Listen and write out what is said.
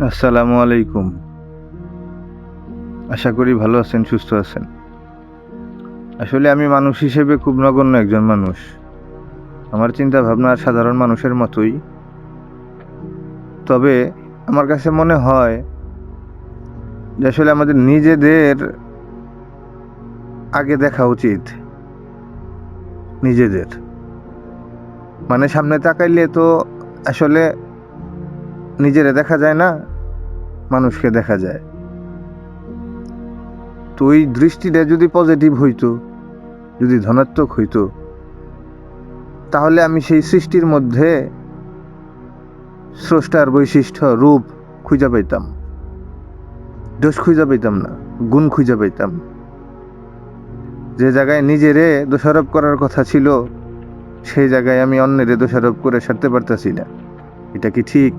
আসসালামু আলাইকুম। আশা করি ভালো আছেন, সুস্থ আছেন। আসলে আমি মানুষ হিসেবে খুব নগণ্য একজন মানুষ। আমার চিন্তা ভাবনা সাধারণ মানুষের মতোই। তবে আমার কাছে মনে হয় যে আসলে আমাদের নিজেদের আগে দেখা উচিত। নিজেদের। মানে সামনে তাকাইলে তো আসলে নিজেরে দেখা যায় না, মানুষকে দেখা যায়। তো ওই দৃষ্টিটা যদি পজিটিভ হইতো, যদি ধনাত্মক হইতো, তাহলে আমি সেই সৃষ্টির মধ্যে স্রষ্টার বৈশিষ্ট্য, রূপ খুঁজে পাইতাম। দোষ খুঁজে পাইতাম না, গুণ খুঁজে পাইতাম। যে জায়গায় নিজেরে দোষারোপ করার কথা ছিল, সেই জায়গায় আমি অন্যেরে দোষারোপ করে সারতে পারতাছি না। এটা কি ঠিক?